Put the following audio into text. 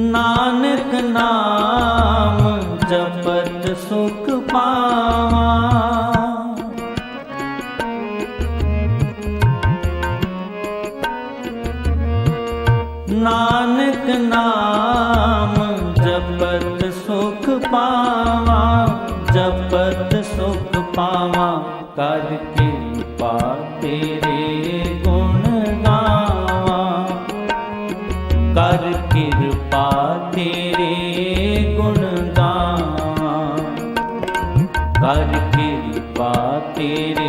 ਨਾਨਕ ਨਾਮ ਜਪਤ ਸੁਖ ਪਾਵਾਂ। ਨਾਨਕ ਨਾਮ ਜਪਤ ਸੁਖ ਪਾਵਾਂ, ਜਪਤ ਸੁਖ ਪਾਵਾਂ, ਕਰ ਕਿਰਪਾ ਕਰ ਕਿਰਪਾ ਤੇਰੇ ਗੁਣ ਗਾਵਾਂ ਕਰ ਕਿਰਪਾ ਤੇਰੇ